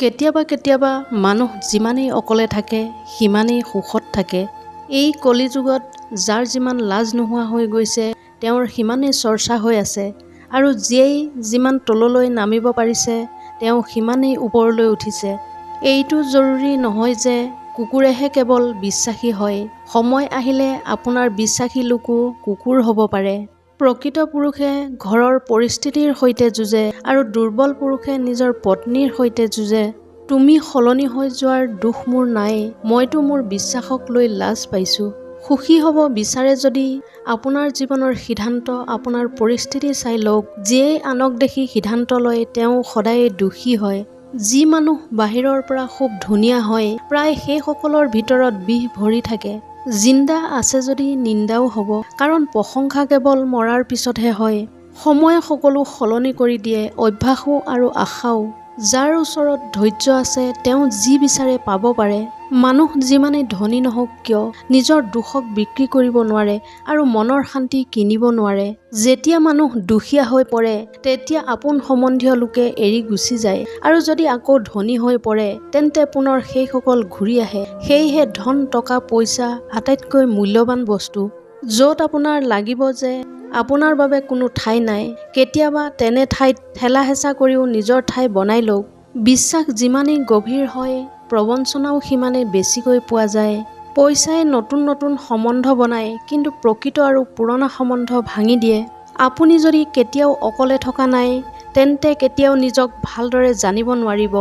কেতিয়াবা কেতিয়াবা মানুহ যিমানেই অকলে থাকে সিমানেই সুখত থাকে। এই কলিযুগত যাৰ যিমান লাজ নোহোৱা হৈ গৈছে তেওঁৰ সিমানেই চৰ্চা হৈ আছে। আৰু যিয়েই যিমান তললৈ নামিব পাৰিছে তেওঁ সিমানেই ওপৰলৈ উঠিছে। এইটো জৰুৰী নহয় যে কুকুৰেহে কেৱল বিশ্বাসী হয়। সময় আহিলে আপোনাৰ বিশ্বাসী লোকো কুকুৰ হ'ব পাৰে। প্ৰকৃত পুৰুষে ঘৰৰ পৰিস্থিতিৰ সৈতে যুঁজে আৰু দুৰ্বল পুৰুষে নিজৰ পত্নীৰ সৈতে যুঁজে। তুমি সলনি হৈ যোৱাৰ দুখ মোৰ নাই মইতো মোৰ বিশ্বাসক লৈ লাজ পাইছোঁ। সুখী হ'ব বিচাৰে যদি আপোনাৰ জীৱনৰ সিদ্ধান্ত আপোনাৰ পৰিস্থিতি চাই লওক যিয়েই আনক দেখি সিদ্ধান্ত লয় তেওঁ সদায়ে দোষী হয়। যি মানুহ বাহিৰৰ পৰা খুব ধুনীয়া হয় প্ৰায় সেইসকলৰ ভিতৰত বিষ ভৰি থাকে। জিন্দা আছে যদি নিন্দাও হ'ব। কাৰণ প্ৰশংসা কেৱল মৰাৰ পিছতহে হয়। সময়ে সকলো সলনি কৰি দিয়ে অভ্যাসো আৰু আশাও। যাৰ ওচৰত ধৈৰ্য আছে তেওঁ যি বিচাৰে পাব পাৰে। মানুহ যিমানেই ধনী নহওক কিয় নিজৰ দুখক বিক্ৰী কৰিব নোৱাৰে আৰু মনৰ শান্তি কিনিব নোৱাৰে। যেতিয়া মানুহ দুখীয়া হৈ পৰে তেতিয়া আপোন সম্বন্ধীয় লোকে এৰি গুচি যায় আৰু যদি আকৌ ধনী হৈ পৰে তেন্তে পুনৰ সেইসকল ঘূৰি আহে। সেয়েহে ধন টকা পইচা আটাইতকৈ মূল্যৱান বস্তু। য'ত আপোনাৰ লাগিব যে আপোনাৰ বাবে কোনো ঠাই নাই কেতিয়াবা তেনে ঠাইত ঠেলা হেঁচা কৰিও নিজৰ ঠাই বনাই লওক। বিশ্বাস যিমানেই গভীৰ হয় প্ৰবঞ্চনাও সিমানেই বেছিকৈ পোৱা যায়। পইচাই নতুন নতুন সম্বন্ধ বনায় কিন্তু প্ৰকৃত আৰু পুৰণা সম্বন্ধ ভাঙি দিয়ে। আপুনি যদি কেতিয়াও অকলে থকা নাই তেন্তে কেতিয়াও নিজক ভালদৰে জানিব নোৱাৰিব।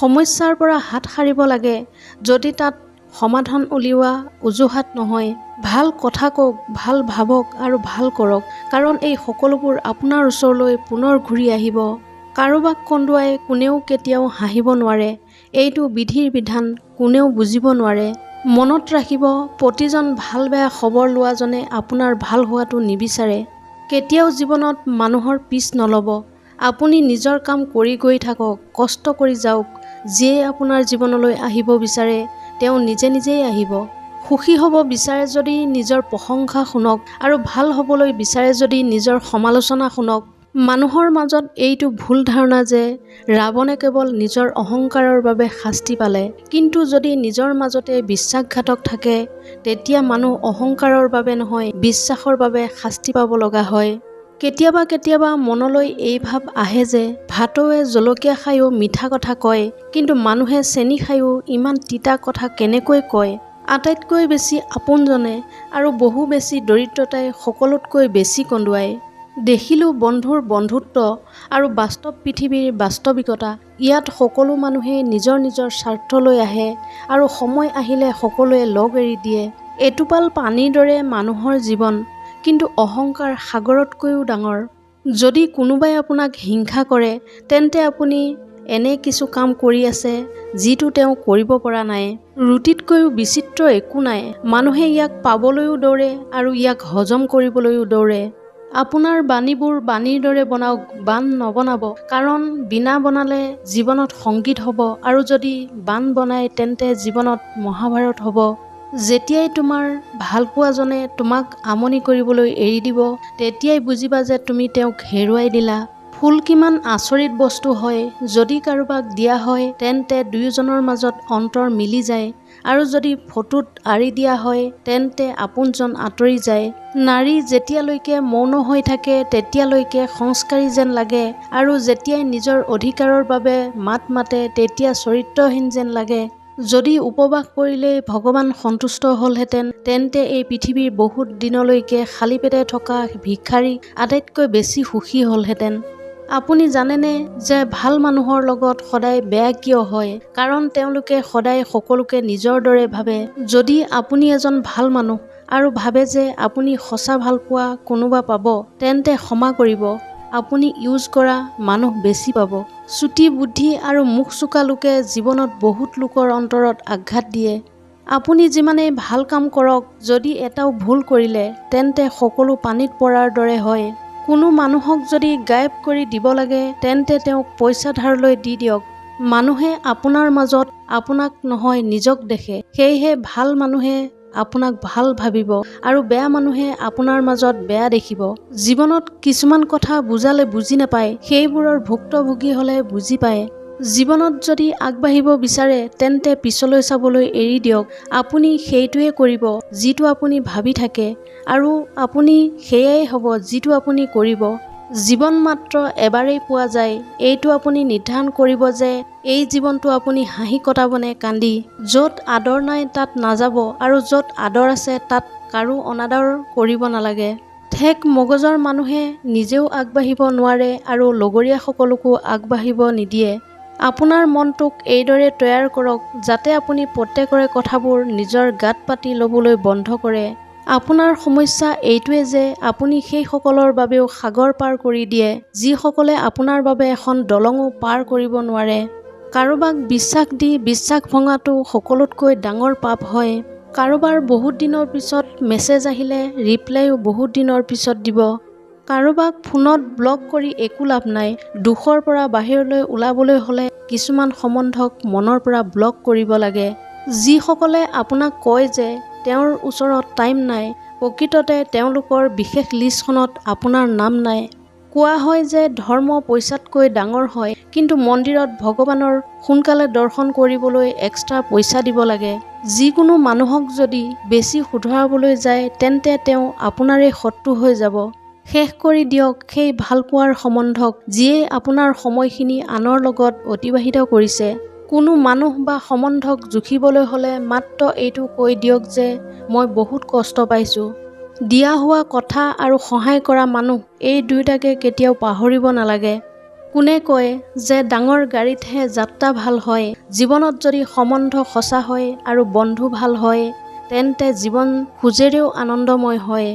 সমস্যাৰ পৰা হাত সাৰিব লাগে যদি তাত সমাধান উলিওৱা অজুহাত নহয়। ভাল কথা কওক ভাল ভাবক আৰু ভাল কৰক কাৰণ এই সকলোবোৰ আপোনাৰ ওচৰলৈ পুনৰ ঘূৰি আহিব। কাৰোবাক কন্দুৱাই কোনেও কেতিয়াও হাঁহিব নোৱাৰে। এইটো বিধিৰ বিধান কোনেও বুজিব নোৱাৰে। মনত ৰাখিব প্ৰতিজন ভাল বেয়া খবৰ লোৱাজনে আপোনাৰ ভাল হোৱাটো নিবিচাৰে। কেতিয়াও জীৱনত মানুহৰ পিছ নল'ব। আপুনি নিজৰ কাম কৰি গৈ থাকক কষ্ট কৰি যাওক। যিয়ে আপোনাৰ জীৱনলৈ আহিব বিচাৰে তেওঁ নিজে নিজেই আহিব। সুখী হ'ব বিচাৰে যদি নিজৰ প্ৰশংসা শুনক আৰু ভাল হ'বলৈ বিচাৰে যদি নিজৰ সমালোচনা শুনক। মানুহৰ মাজত এইটো ভুল ধাৰণা যে ৰাৱণে কেৱল নিজৰ অহংকাৰৰ বাবে শাস্তি পালে কিন্তু যদি নিজৰ মাজতে বিশ্বাসঘাতক থাকে তেতিয়া মানুহ অহংকাৰৰ বাবে নহয় বিশ্বাসৰ বাবে শাস্তি পাব লগা হয়। কেতিয়াবা কেতিয়াবা মনলৈ এই ভাৱ আহে যে ভাতৌৱে জলকীয়া খায়ো মিঠা কথা কয় কিন্তু মানুহে চেনি খায়ো ইমান তিতা কথা কেনেকৈ কয়? আটাইতকৈ বেছি আপোনজনে আৰু বহু বেছি দৰিদ্ৰতাই সকলোতকৈ বেছি কন্দুৱায়। দেখিলোঁ বন্ধুৰ বন্ধুত্ব আৰু বাস্তৱ পৃথিৱীৰ বাস্তৱিকতা। ইয়াত সকলো মানুহেই নিজৰ নিজৰ স্বাৰ্থলৈ আহে আৰু সময় আহিলে সকলোৱে লগ এৰি দিয়ে। এটোপাল পানীৰ দৰে মানুহৰ জীৱন কিন্তু অহংকাৰ সাগৰতকৈও ডাঙৰ। যদি কোনোবাই আপোনাক হিংসা কৰে তেন্তে আপুনি এনে কিছু কাম কৰি আছে যিটো তেওঁ কৰিব পৰা নাই। ৰুটিতকৈও বিচিত্ৰ একো নাই। মানুহে ইয়াক পাবলৈও দৌৰে আৰু ইয়াক হজম কৰিবলৈও দৌৰে। আপোনাৰ বাণীবোৰ বাণীৰ দৰে বনাওক বান নবনাব। কাৰণ বিনা বনালে জীৱনত সংগীত হ'ব আৰু যদি বান বনায় তেন্তে জীৱনত মহাভাৰত হ'ব। যেতিয়াই তোমাৰ ভালপোৱাজনে তোমাক আমনি কৰিবলৈ এৰি দিব তেতিয়াই বুজিবা যে তুমি তেওঁক হেৰুৱাই দিলা। ফুল কিমান আচৰিত বস্তু হয় যদি কাৰোবাক দিয়া হয় তেন্তে দুয়োজনৰ মাজত অন্তৰ মিলি যায়। আৰু যদি ফটোত আঁৰি দিয়া হয় তেন্তে আপোনজন আঁতৰি যায়। নাৰী যেতিয়ালৈকে মৌন হৈ থাকে তেতিয়ালৈকে সংস্কাৰী যেন লাগে আৰু যেতিয়াই নিজৰ অধিকাৰৰ বাবে মাত মাতে তেতিয়া চৰিত্ৰহীন যেন লাগে। যদি উপবাস কৰিলেই ভগৱান সন্তুষ্ট হ'লহেঁতেন তেন্তে এই পৃথিৱীৰ বহুত দিনলৈকে খালী পেটে থকা ভিক্ষাৰী আটাইতকৈ বেছি সুখী হ'লহেঁতেন। আপুনি জানেনে যে ভাল মানুহৰ লগত সদায় বেয়া কিয় হয়? কাৰণ তেওঁলোকে সদায় সকলোকে নিজৰ দৰে ভাবে। যদি আপুনি এজন ভাল মানুহ আৰু ভাবে যে আপুনি সঁচা ভালপোৱা কোনোবা পাব তেন্তে ক্ষমা কৰিব। আপুনি ইউজ কৰা মানুহ বেছি পাব। চুটি বুদ্ধি আৰু মুখ চোকা লোকে জীৱনত বহুত লোকৰ অন্তৰত আঘাত দিয়ে। আপুনি যিমানেই ভাল কাম কৰক যদি এটাও ভুল কৰিলে তেন্তে সকলো পানীত পৰাৰ দৰে হয়। কোনো মানুহক যদি গায়ব কৰি দিব লাগে তেন্তে তেওঁক পইচা ধাৰলৈ দি দিয়ক। মানুহে আপোনাৰ মাজত আপোনাক নহয় নিজক দেখে। সেয়েহে ভাল মানুহে আপোনাক ভাল ভাবিব আৰু বেয়া মানুহে আপোনাৰ মাজত বেয়া দেখিব। জীৱনত কিছুমান কথা বুজালে বুজি নাপায় সেইবোৰৰ ভুক্তভোগী হ'লে বুজি পায়। জীৱনত যদি আগবাঢ়িব বিচাৰে তেন্তে পিছলৈ চাবলৈ এৰি দিয়ক। আপুনি সেইটোৱে কৰিব যিটো আপুনি ভাবি থাকে আৰু আপুনি সেয়াই হ'ব যিটো আপুনি কৰিব। জীৱন মাত্ৰ এবাৰেই পোৱা যায়। এইটো আপুনি নিৰ্ধাৰণ কৰিব যে এই জীৱনটো আপুনি হাঁহি কটাবনে কান্দি। য'ত আদৰ নাই তাত নাযাব আৰু য'ত আদৰ আছে তাত কাৰো অনাদৰ কৰিব নালাগে। ঠেক মগজৰ মানুহে নিজেও আগবাঢ়িব নোৱাৰে আৰু লগৰীয়াসকলকো আগবাঢ়িব নিদিয়ে। আপোনাৰ মনটোক এইদৰে তৈয়াৰ কৰক যাতে আপুনি প্ৰত্যেকৰে কথাবোৰ নিজৰ গাত পাতি ল'বলৈ বন্ধ কৰে। আপোনাৰ সমস্যা এইটোৱে যে আপুনি সেইসকলৰ বাবেও সাগৰ পাৰ কৰি দিয়ে যিসকলে আপোনাৰ বাবে এখন দলঙো পাৰ কৰিব নোৱাৰে। কাৰোবাক বিশ্বাস দি বিশ্বাস ভঙাটো সকলোতকৈ ডাঙৰ পাপ হয়। কাৰোবাৰ বহুত দিনৰ পিছত মেছেজ আহিলে ৰিপ্লাইও বহুত দিনৰ পিছত দিব। কাৰোবাক ফোনত ব্লক কৰি একো লাভ নাই। দুখৰ পৰা বাহিৰলৈ ওলাবলৈ হ'লে কিছুমান সম্বন্ধক মনৰ পৰা ব্লক কৰিব লাগে। যিসকলে আপোনাক কয় যে তেওঁৰ ওচৰত টাইম নাই প্ৰকৃততে তেওঁলোকৰ বিশেষ লিষ্টখনত আপোনাৰ নাম নাই। কোৱা হয় যে ধৰ্ম পইচাতকৈ ডাঙৰ হয় কিন্তু মন্দিৰত ভগৱানৰ সোনকালে দৰ্শন কৰিবলৈ এক্সট্ৰা পইচা দিব লাগে। যিকোনো মানুহক যদি বেছি শুধৰাবলৈ যায় তেন্তে তেওঁ আপোনাৰেই শত্ৰু হৈ যাব। শেষ কৰি দিয়ক সেই ভালপোৱাৰ সম্বন্ধক যিয়ে আপোনাৰ সময়খিনি আনৰ লগত অতিবাহিত কৰিছে। কোনো মানুহ বা সম্বন্ধক জুখিবলৈ হ'লে মাত্ৰ এইটো কৈ দিয়ক যে মই বহুত কষ্ট পাইছোঁ। দিয়া হোৱা কথা আৰু সহায় কৰা মানুহ এই দুয়োটাকে কেতিয়াও পাহৰিব নালাগে। কোনে কয় যে ডাঙৰ গাড়ীতহে যাত্ৰা ভাল হয় জীৱনত যদি সম্বন্ধ সঁচা হয় আৰু বন্ধু ভাল হয় তেন্তে জীৱন খোজেৰেও আনন্দময় হয়।